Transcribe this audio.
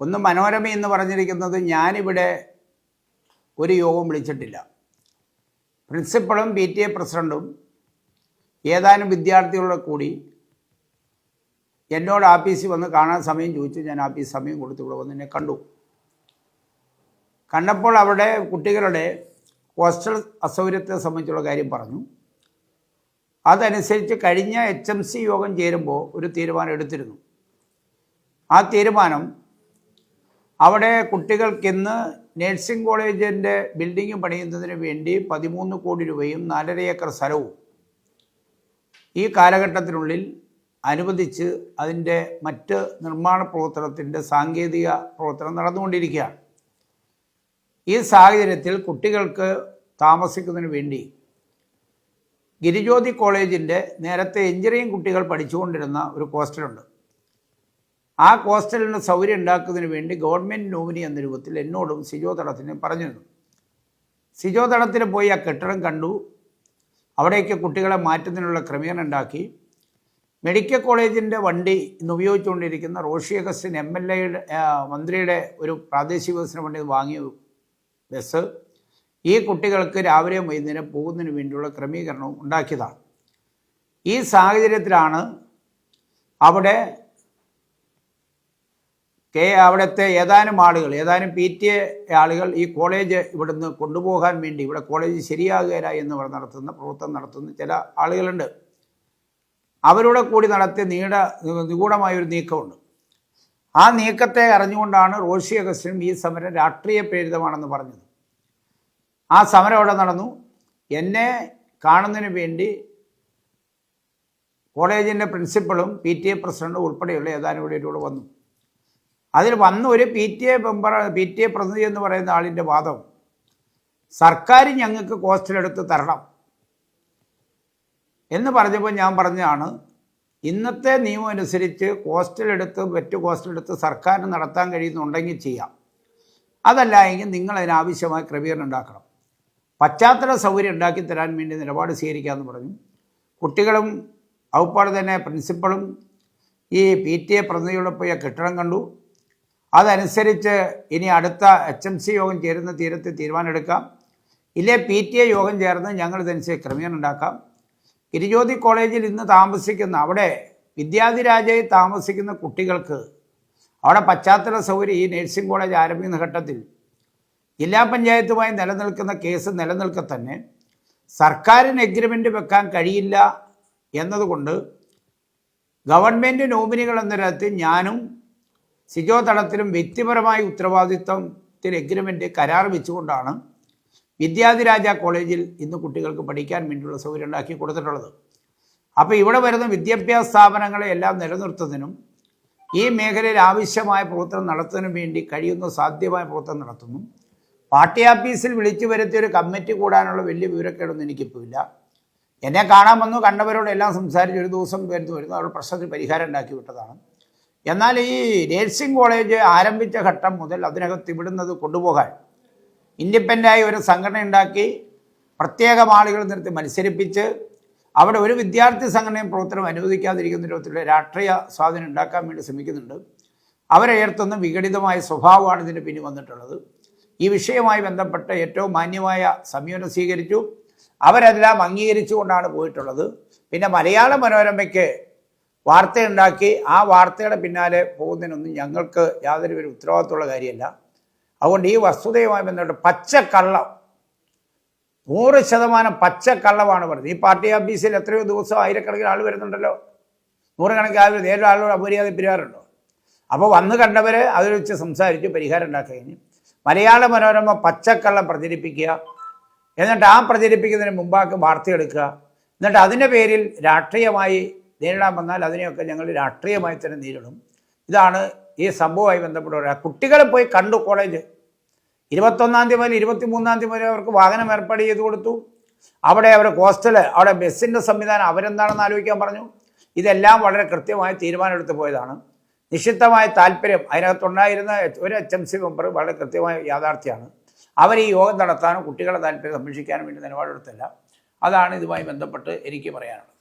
ഒന്ന് മനോരമ എന്ന് പറഞ്ഞിരിക്കുന്നത് ഞാനിവിടെ ഒരു യോഗം വിളിച്ചിട്ടില്ല. പ്രിൻസിപ്പളും പി ടി എ പ്രസിഡന്റും ഏതാനും വിദ്യാർത്ഥികളുടെ കൂടി എന്നോട് ആഫീസിൽ വന്ന് കാണാൻ സമയം ചോദിച്ചു. ഞാൻ ആഫീസ് സമയം കൊടുത്തു ഇവിടെ വന്ന് എന്നെ കണ്ടു. കണ്ടപ്പോൾ അവിടെ കുട്ടികളുടെ ഹോസ്റ്റൽ അസൗകര്യത്തെ സംബന്ധിച്ചുള്ള കാര്യം പറഞ്ഞു. അതനുസരിച്ച് കഴിഞ്ഞ എച്ച് എം സി യോഗം ചേരുമ്പോൾ ഒരു തീരുമാനം എടുത്തിരുന്നു. ആ തീരുമാനം അവിടെ കുട്ടികൾക്കിന്ന് നഴ്സിംഗ് കോളേജിന്റെ ബിൽഡിംഗ് പണിയുന്നതിന് വേണ്ടി പതിമൂന്ന് കോടി രൂപയും നാലര ഏക്കർ സ്ഥലവും ഈ കാലഘട്ടത്തിനുള്ളിൽ അനുവദിച്ച് അതിന്റെ മറ്റ് നിർമ്മാണ പ്രവർത്തനത്തിന്റെ സാങ്കേതിക പ്രവർത്തനം നടന്നുകൊണ്ടിരിക്കുകയാണ്. ഈ സാഹചര്യത്തിൽ കുട്ടികൾക്ക് താമസിക്കുന്നതിന് വേണ്ടി ഗിരിജ്യോതി കോളേജിന്റെ നേരത്തെ എഞ്ചിനീയറിംഗ് കുട്ടികൾ പഠിച്ചുകൊണ്ടിരുന്ന ഒരു ഹോസ്റ്റലുണ്ട് ആ ഹോസ്റ്റലിന് സൗകര്യം ഉണ്ടാക്കുന്നതിന് വേണ്ടി ഗവൺമെന്റ് നോമിനി എന്ന രൂപത്തിൽ എന്നോടും സിജോ തടത്തിനും പറഞ്ഞിരുന്നു. സിജോ തടത്തിൽ പോയി ആ കെട്ടിടം കണ്ടു. അവിടേക്ക് കുട്ടികളെ മാറ്റുന്നതിനുള്ള ക്രമീകരണം ഉണ്ടാക്കി. മെഡിക്കൽ കോളേജിന്റെ വണ്ടി ഇന്ന് ഉപയോഗിച്ചുകൊണ്ടിരിക്കുന്ന റോഷി അഗസ്റ്റിൻ എം എൽ എയുടെ മന്ത്രിയുടെ ഒരു പ്രാദേശിക വികസന വണ്ടി വാങ്ങിയ ബസ് ഈ കുട്ടികൾക്ക് രാവിലെ വൈകുന്നേരം പോകുന്നതിന് വേണ്ടിയുള്ള ക്രമീകരണവും ഉണ്ടാക്കിയതാണ്. ഈ സാഹചര്യത്തിലാണ് അവിടെ കെ അവിടുത്തെ ഏതാനും ആളുകൾ ഏതാനും പി ടി എ ആളുകൾ ഈ കോളേജ് ഇവിടുന്ന് കൊണ്ടുപോകാൻ വേണ്ടി ഇവിടെ കോളേജ് ശരിയാകുകയില്ല എന്ന് പറഞ്ഞ് നടത്തുന്ന പ്രവർത്തനം നടത്തുന്ന ചില ആളുകളുണ്ട്. അവരുടെ കൂടി നടത്തിയ നീട നിഗൂഢമായ ഒരു നീക്കമുണ്ട്. ആ നീക്കത്തെ അറിഞ്ഞുകൊണ്ടാണ് റോഷി അഗസ്റ്റിനും ഈ സമരം രാഷ്ട്രീയ പ്രേരിതമാണെന്ന് പറഞ്ഞത്. ആ സമരം അവിടെ നടന്നു. എന്നെ കാണുന്നതിന് വേണ്ടി കോളേജിന്റെ പ്രിൻസിപ്പളും പി ടി എ പ്രസിഡന്റും ഉൾപ്പെടെയുള്ള ഏതാനും ഇവിടെ വന്നു. അതിൽ വന്ന ഒരു P T A member P T A പ്രതിനിധി എന്ന് പറയുന്ന ആളിന്റെ വാദം. സർക്കാർ ഞങ്ങൾക്ക് കോസ്റ്റലെടുത്ത് തരണം. എന്ന് പറഞ്ഞപ്പോൾ ഞാൻ പറഞ്ഞതാണ് ഇന്നത്തെ നിയമം അനുസരിച്ച് കോസ്റ്റലെടുത്ത് മറ്റു കോസ്റ്റലെടുത്ത് സർക്കാരിന് നടത്താൻ കഴിയുന്നുണ്ടെങ്കിൽ ചെയ്യാം. അതല്ല എങ്കിൽ നിങ്ങൾ അതിനാവശ്യമായ ക്രമീകരണം ഉണ്ടാക്കണം. പശ്ചാത്തല സൗകര്യം ഉണ്ടാക്കി തരാൻ വേണ്ടി നിലപാട് സ്വീകരിക്കാമെന്ന് പറഞ്ഞു. കുട്ടികളും അതുപോലെ തന്നെ പ്രിൻസിപ്പളും ഈ പി ടി എ പ്രതിനിധിയോടൊപ്പം കെട്ടിടം കണ്ടു. അതനുസരിച്ച് ഇനി അടുത്ത എച്ച് എം സി യോഗം ചേരുന്ന തീരത്തിൽ തീരുമാനമെടുക്കാം. ഇല്ലേ പി ടി എ യോഗം ചേർന്ന് ഞങ്ങൾ ഇതനുസരിച്ച് ക്രമീകരണം ഉണ്ടാക്കാം. ഗിരിജ്യോതി കോളേജിൽ ഇന്ന് താമസിക്കുന്ന അവിടെ വിദ്യാധിരാജയിൽ താമസിക്കുന്ന കുട്ടികൾക്ക് അവിടെ പശ്ചാത്തല സൗകര്യം ഈ നഴ്സിംഗ് കോളേജ് ആരംഭിക്കുന്ന ഘട്ടത്തിൽ ജില്ലാ പഞ്ചായത്തുമായി നിലനിൽക്കുന്ന കേസ് നിലനിൽക്കെ തന്നെ സർക്കാരിന് എഗ്രിമെന്റ് വെക്കാൻ കഴിയില്ല എന്നതുകൊണ്ട് ഗവൺമെന്റ് നോമിനികൾ എന്ന തരത്തിൽ ഞാനും സിജോ തടത്തിലും വ്യക്തിപരമായ ഉത്തരവാദിത്വത്തിൽ എഗ്രിമെന്റ് കരാർ വെച്ചുകൊണ്ടാണ് വിദ്യാധിരാജ കോളേജിൽ ഇന്ന് കുട്ടികൾക്ക് പഠിക്കാൻ വേണ്ടിയുള്ള സൗകര്യം ഉണ്ടാക്കി കൊടുത്തിട്ടുള്ളത്. അപ്പോൾ ഇവിടെ വരുന്ന വിദ്യാഭ്യാസ സ്ഥാപനങ്ങളെ എല്ലാം നിലനിർത്തുന്നതിനും ഈ മേഖലയിൽ ആവശ്യമായ പ്രവർത്തനം നടത്തുന്നതിനും വേണ്ടി കഴിയുന്ന സാധ്യമായ പ്രവർത്തനം നടത്തുന്നു. പാർട്ടി ഓഫീസിൽ വിളിച്ചു വരുത്തിയ ഒരു കമ്മിറ്റി കൂടാനുള്ള വലിയ വിവരക്കേടൊന്നും എനിക്കിപ്പോൾ ഇല്ല. എന്നെ കാണാൻ വന്നു കണ്ടവരോട് എല്ലാം സംസാരിച്ച് ഒരു ദിവസം വരുന്നു വരുന്നു അവരുടെ പ്രശ്നത്തിന് പരിഹാരം ഉണ്ടാക്കി വിട്ടതാണ്. എന്നാൽ ഈ നേഴ്സിംഗ് കോളേജ് ആരംഭിച്ച ഘട്ടം മുതൽ അതിനകത്ത് ഇവിടുന്നത് കൊണ്ടുപോകാൻ ഇൻഡിപെൻഡായി ഒരു സംഘടന ഉണ്ടാക്കി പ്രത്യേകം ആളുകൾ നിർത്തി മത്സരിപ്പിച്ച് അവിടെ ഒരു വിദ്യാർത്ഥി സംഘടനയും പ്രവർത്തനം അനുവദിക്കാതിരിക്കുന്ന രൂപത്തിലുള്ള രാഷ്ട്രീയ സ്വാധീനം ഉണ്ടാക്കാൻ വേണ്ടി ശ്രമിക്കുന്നുണ്ട്. അവരെ ഉയർത്തുന്ന വിഘടിതമായ സ്വഭാവമാണ് ഇതിന് പിന്നിൽ വന്നിട്ടുള്ളത്. ഈ വിഷയവുമായി ബന്ധപ്പെട്ട് ഏറ്റവും മാന്യമായ സമീപനം സ്വീകരിച്ചു. അവരെല്ലാം അംഗീകരിച്ചുകൊണ്ടാണ് പോയിട്ടുള്ളത്. പിന്നെ മലയാള മനോരമയ്ക്ക് വാർത്തയുണ്ടാക്കി ആ വാർത്തയുടെ പിന്നാലെ പോകുന്നതിനൊന്നും ഞങ്ങൾക്ക് യാതൊരു ഒരു ഉത്തരവാദിത്തമുള്ള കാര്യമല്ല. അതുകൊണ്ട് ഈ വസ്തുതയുമായി ബന്ധപ്പെട്ട് പച്ചക്കള്ളം നൂറ് ശതമാനം പച്ചക്കള്ളമാണ് പറഞ്ഞത് ഈ പാർട്ടി ഓഫീസിൽ എത്രയോ ദിവസം ആയിരക്കണക്കിന് ആൾ വരുന്നുണ്ടല്ലോ. നൂറുകണക്കിന് ആൾ നേരിട്ട് ആളുകൾ അപര്യാദ പിരിവാറുണ്ടോ അപ്പോൾ വന്ന് കണ്ടവർ അതിൽ വെച്ച് സംസാരിച്ച് പരിഹാരം ഉണ്ടാക്കി മലയാള മനോരമ പച്ചക്കള്ളം പ്രചരിപ്പിക്കുക എന്നിട്ട് ആ പ്രചരിപ്പിക്കുന്നതിന് മുമ്പാക്ക് വാർത്തയെടുക്കുക എന്നിട്ട് അതിന്റെ പേരിൽ രാഷ്ട്രീയമായി നേരിടാൻ വന്നാൽ അതിനെയൊക്കെ ഞങ്ങൾ രാഷ്ട്രീയമായി തന്നെ നേരിടും. ഇതാണ് ഈ സംഭവമായി ബന്ധപ്പെട്ട് പറയുക കുട്ടികളെ പോയി കണ്ടു കോളേജ് ഇരുപത്തൊന്നാം തീയതി മുതൽ ഇരുപത്തി മൂന്നാം തീയതി വരെ അവർക്ക് വാഹനം ഏർപ്പാട് ചെയ്ത് കൊടുത്തു. അവിടെ അവർ ഹോസ്റ്റൽ അവിടെ ബസ്സിന്റെ സംവിധാനം അവരെന്താണെന്ന് ആലോചിക്കാൻ പറഞ്ഞു. ഇതെല്ലാം വളരെ കൃത്യമായി തീരുമാനമെടുത്ത് പോയതാണ്. നിശ്ചിതമായ താല്പര്യം അതിനകത്തുണ്ടായിരുന്ന ഒരു എച്ച് എം സി മെമ്പർ വളരെ കൃത്യമായ യാഥാർത്ഥ്യമാണ്. അവർ ഈ യോഗം നടത്താനും കുട്ടികളുടെ താല്പര്യം സംരക്ഷിക്കാനും വേണ്ടി നിലപാടെടുത്തില്ല. അതാണ് ഇതുമായി ബന്ധപ്പെട്ട് എനിക്ക് പറയാനുള്ളത്.